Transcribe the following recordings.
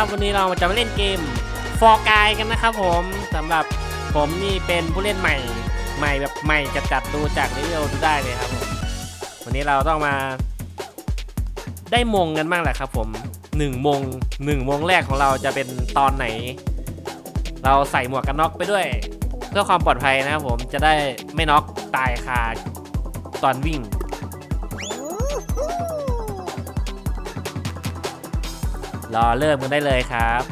ครับวันนี้เราจะมาเล่นเกมฟอร์กายกันนะครับผมสำหรับผมนี่เป็นผู้เล่นใหม่ใหม่แบบใหม่จัดจัดๆดูจากรีวิวดูได้เลยครับผมวันนี้เราต้องมาได้มงกันบ้างแหละครับผมหนึ่งมงหนึ่งมงแรกของเราจะเป็นตอนไหน เราใส่หมวกกันน็อกไปด้วย เพื่อความปลอดภัยนะครับผมจะได้ไม่น็อกตายคาตอนวิ่ง รอเริ่มกันได้เลยครับ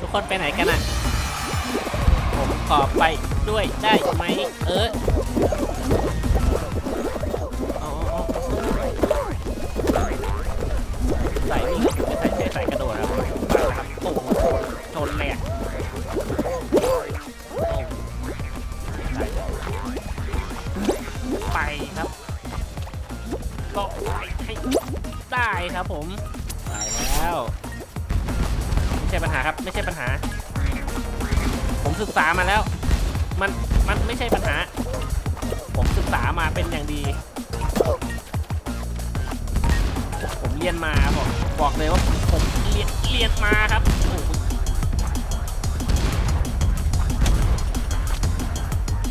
ทุกคนไปไหนกันอะ ขอไปด้วยได้ไหม เออ ศึกษามาแล้ว มันมันไม่ใช่ปัญหา ผมศึกษามาเป็นอย่างดี ผมเรียนมาบอกบอกเลยว่าผมเรียนเรียนมาครับโอ้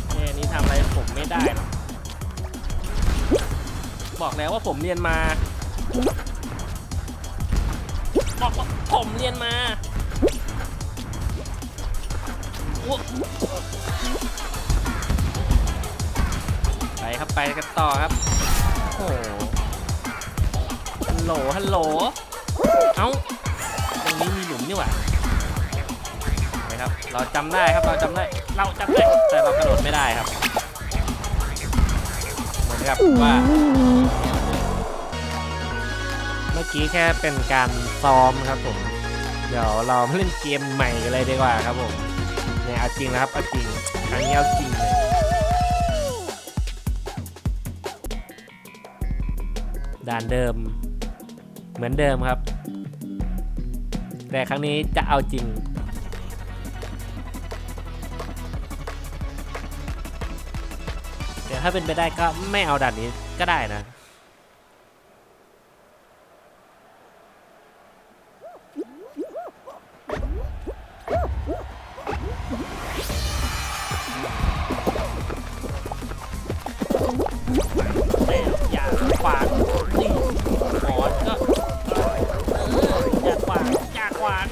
โหนี่ทำอะไรผมไม่ได้หรอกบอกแล้วว่าผมเรียนมา บอกว่าผมเรียนมา ไปครับไปกันต่อครับโอ้โหฮัลโหลฮัลโหลเอ้าตรงนี้มีหลุมนี่หว่าไปครับ เราจำได้ครับเราจำได้ เราจำได้แต่เรากระโดดไม่ได้ครับเหมือนกับว่าเมื่อกี้แค่เป็นการซ้อมครับผม เดี๋ยวเรามาเล่นเกมใหม่กันเลยดีกว่าครับผม เนี่ยเอาจริงนะครับเอาจริงครั้งนี้เอาจริงเลยด่านเดิม เหมือนเดิมครับ แต่ครั้งนี้จะเอาจริงแต่ถ้าเป็นไปได้ก็ไม่เอาด่านนี้ก็ได้นะ ขวางนี่หมอนก็เอออย่าขวางอย่าขวาง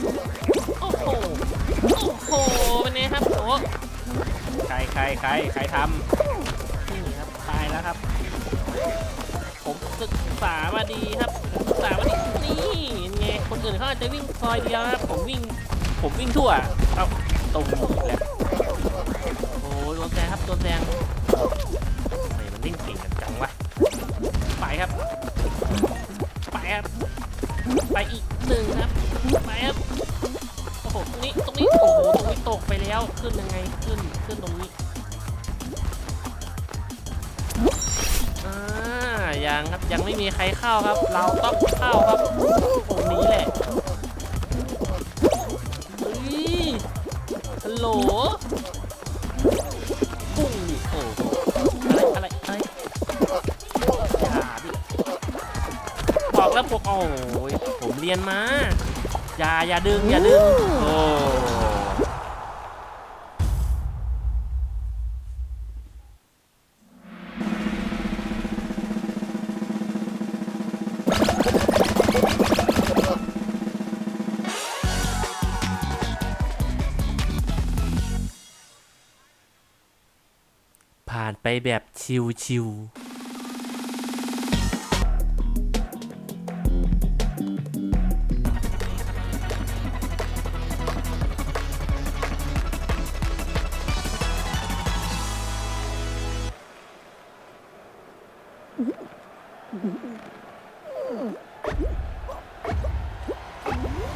โอ้โหโอ้โหเป็นไงครับโอ้ใครใครใครใครทำนี่ครับตายแล้วครับ ผมศึกษามาดีครับศึกษามาดีนี่ไงคนอื่นเขาอาจจะวิ่งซอยเดียวครับผมวิ่งผมวิ่งทั่วเอาตรงนี้อีกแล้โอ้ยโดนแซงครับโดนแซง แล้วขึ้นยังไงขึ้นขึ้นตรงนี้อ่ายังครับยังไม่มีใครเข้าครับ เราต้องเข้าครับตรงนี้แหละเฮ้ยฮัลโหลปุ้งนี่โอ้โหอะไรอะไรอะไรอย่าดิบอกแล้วพวกโอ้ยผมเรียนมาอย่าอย่าดึงอย่าดึงโอ้ แบบชิวๆ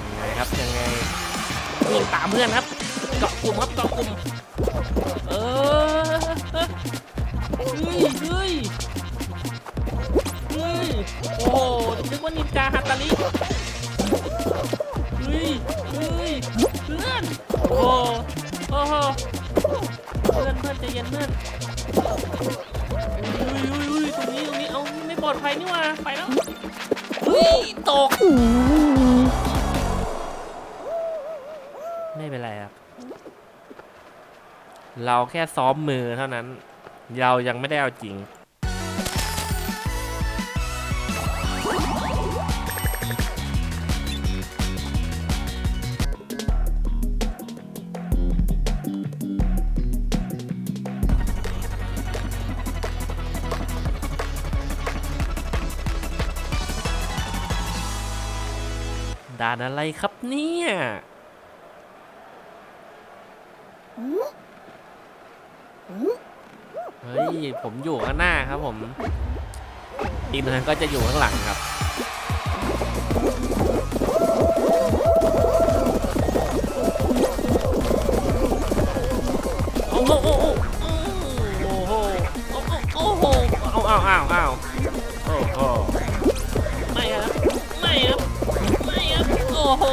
ยังไงครับยังไงวิ่งตามเพื่อนครับ เกาะกลุ่มครับครับเกาะกลุ่ม เออเฮ้ยเฮ้ยเฮ้ยโอ้โหนึกว่านินจาฮาตตาลิเฮ้ยเฮ้ยเพื่อนโอ้โหโอ้โหเพื่อนเพื่อนใจเย็นเพื่อนอุ้ยอุ้ยอุ้ยตรงนี้ตรงนี้เอาไม่ปลอดภัยนี่หว่าไปแล้วเฮ้ยตก ไม่เป็นไรครับ เราแค่ซ้อมมือเท่านั้น เรายังไม่ได้เอาจริง ด่านอะไรครับเนี่ย เฮ้ย ผมอยู่ข้างหน้าครับผม อีกหนึ่งก็จะอยู่ข้างหลังครับ โอ้โหโอ้โหโอ้โหโอ้โหเอาเอาเอาเอาโอ้โหไม่ครับ ไม่ครับ ไม่ครับ โอ้โห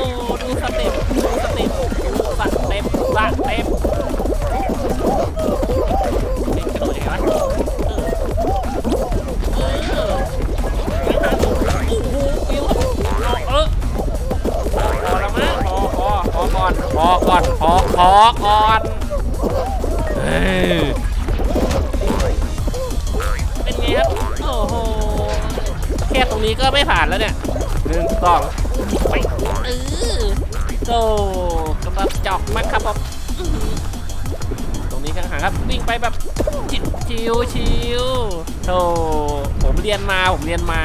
ดูสเต็ปดูสเต็ปดูสเต็ปสเต็ป ก่อนพอพอก่อนเฮ้ยเป็นไงครับ โอ้โห แค่ตรงนี้ก็ไม่ผ่านแล้วเนี่ยหนึ่งสองไปเออโอ้กำลังจอกมากครับผมตรงนี้ข้างหางครับ วิ่งไปแบบชิวชิวโธ่ผมเรียนมาผมเรียนมา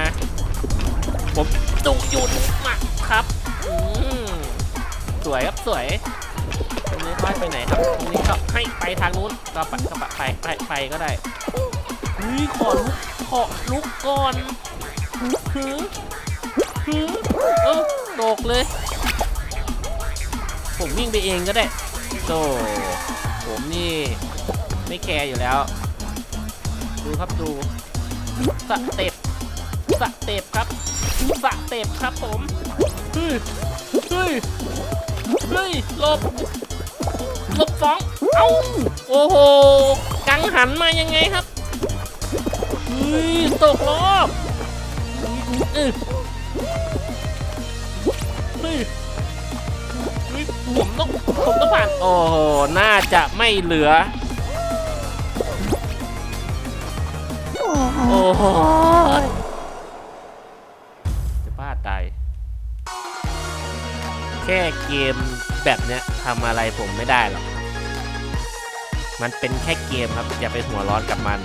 ผมดูหยุดมาครับอืมสวยครับสวย ตรงนี้ค่อยไปไหนครับตรงนี้ก็ให้ไปทางนู้นก็ไปก็ไปไปไปก็ได้เฮ้ยขอลุกขอลุกก่อนหือหือเออโดกเลย ผมวิ่งไปเองก็ได้โธ่ผมนี่ ไม่แคร์อยู่แล้ว ดูครับดูสเต็ปสเต็ปครับสเต็ปครับผมเฮ้ยเฮ้ยเฮ้ยหลบ ลบสองเอ้าโอ้โห กังหันมายังไงครับเฮ้ยตกรอบเออเฮ้ยเฮ้ยผมต้องผมต้องผ่าน โอ้โห น่าจะไม่เหลือ โอ้โหจะบ้าตายแค่เกม แบบเนี้ยทำอะไรผมไม่ได้หรอก มันเป็นแค่เกมครับ อย่าไปหัวร้อนกับมัน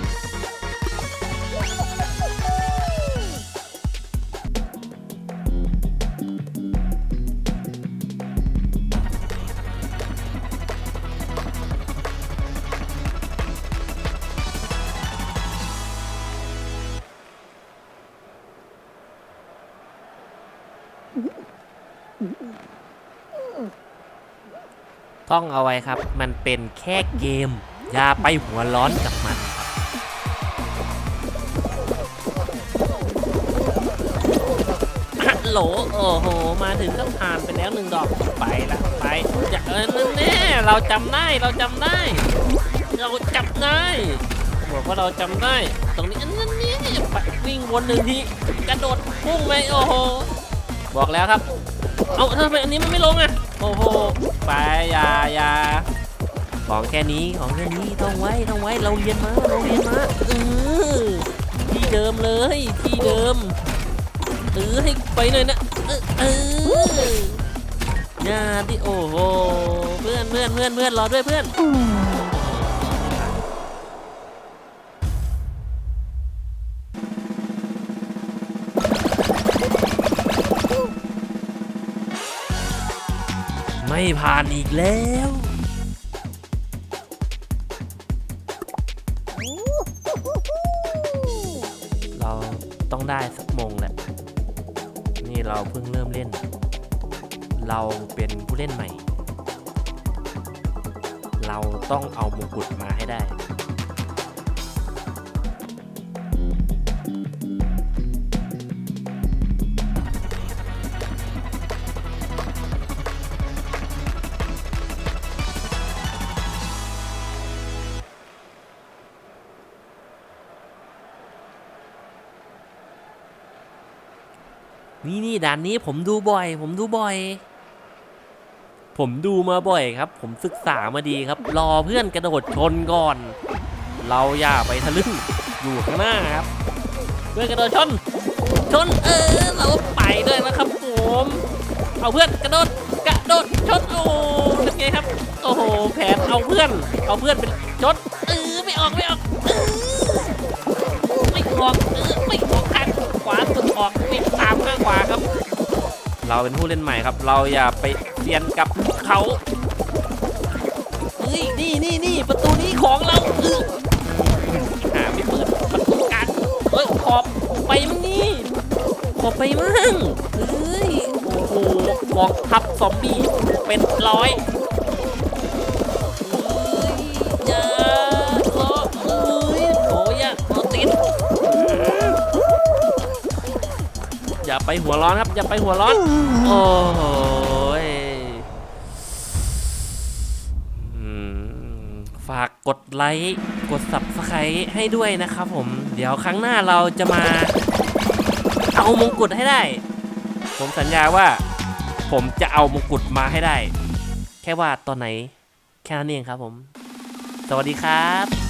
ต้องเอาไว้ครับ มันเป็นแค่เกม อย่าไปหัวร้อนกับมันครับฮัลโหลโอ้โห มาถึงก็ผ่านไปแล้วหนึ่งดอก ไปละไปอย่าเออนั่นแน่เราจำได้เราจำได้ เราจำได้บอกว่าเราจำได้ ตรงนี้อันนั้นนี่ไปวิ่งวนหนึ่งทีกระโดดพุ่งไปโอ้โห บอกแล้วครับ เอาทำไมอันนี้มันไม่ลงอะ โอ้โห ไปอยาอย่า ของแค่นี้ของแค่นี้ต้องไว้ต้องไว้เราเรียนมาเราเรียนมาเออที่เดิมเลยที่เดิมเออให้ไปหน่อยนะเออเอออย่าที่โอ้โหเพื่อนเพื่อนเพื่อนเพื่อนรอด้วยเพื่อนไม่ผ่านอีกแล้ว ได้สักมงแหละ นี่เราเพิ่งเริ่มเล่น เราเป็นผู้เล่นใหม่ เราต้องเอามงกุฎมาให้ได้ นี่นี่ด่านนี้ผมดูบ่อย ผมดูบ่อย ผมดูมาบ่อยครับ ผมศึกษามาดีครับ รอเพื่อนกระโดดชนก่อน เราอย่าไปทะลึ่งอยู่ข้างหน้าครับ เพื่อนกระโดดชน ชนเออเราไปด้วยนะครับผมเอาเพื่อนกระโดดกระโดดชนโอ้เป็นไงครับโอ้โหแผนเอาเพื่อน เอาเพื่อนเป็นชนเออไม่ออกไม่ออกเออไม่ออกเออไม่ออกข้างขวาสุด ออกวิ่งตามข้างขวาครับ เราเป็นผู้เล่นใหม่ครับ เราอย่าไปเรียนกับเขาเฮ้ยนี่นี่นี่ประตูนี้ของเราเออหาไม่เปิดประตูกลางเฮ้ยขอบไปมั้งนี่ขอบไปมั่งเฮ้ยโอ้โหบอกทับซอมบี้เป็นร้อยเฮ้ยอย่า อย่าไปหัวร้อนครับ อย่าไปหัวร้อน โอ้ยอืมฝากกดไลค์กด subscribe ให้ด้วยนะครับผม เดี๋ยวครั้งหน้าเราจะมา เอามงกุฎให้ได้ ผมสัญญาว่า ผมจะเอามงกุฎมาให้ได้ แค่ว่าตอนไหน แค่นั้นเองครับผม สวัสดีครับ